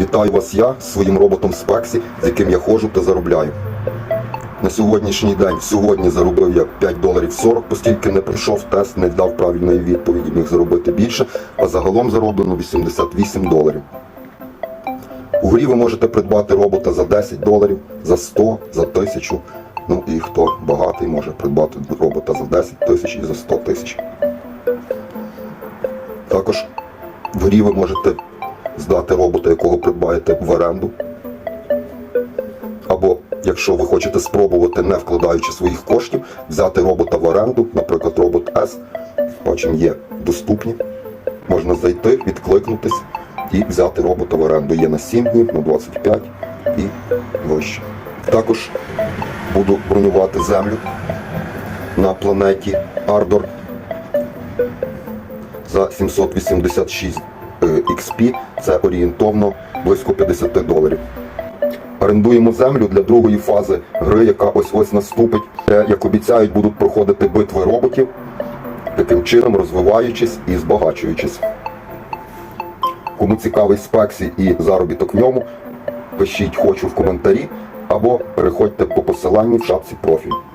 Вітаю вас я своїм роботом Спексі, з яким я ходжу та заробляю. На сьогоднішній день сьогодні заробив я 5 доларів 40, оскільки не пройшов тест, не дав правильної відповіді, міг заробити більше, а загалом зароблено 88 доларів. У грі ви можете придбати робота за 10 доларів, за 100, за 1000. Ну і хто багатий може придбати робота за 10 тисяч і за 100 тисяч. Також в грі ви можете здати робота, якого придбаєте в оренду. Або якщо ви хочете спробувати, не вкладаючи своїх коштів, взяти робота в оренду, наприклад, робот S, бачимо, є доступні. Можна зайти, відкликнутись і взяти робота в оренду. Є на 7 днів, на 25 і вище. Також буду бронювати землю на планеті Ардор за 786 е, XP. Це орієнтовно близько 50 доларів. Орендуємо землю для другої фази гри, яка ось ось наступить. Як обіцяють, будуть проходити битви роботів, таким чином розвиваючись і збагачуючись. Кому цікавий спексі і заробіток в ньому, пишіть хочу в коментарі або переходьте по посиланню в шапці профіль.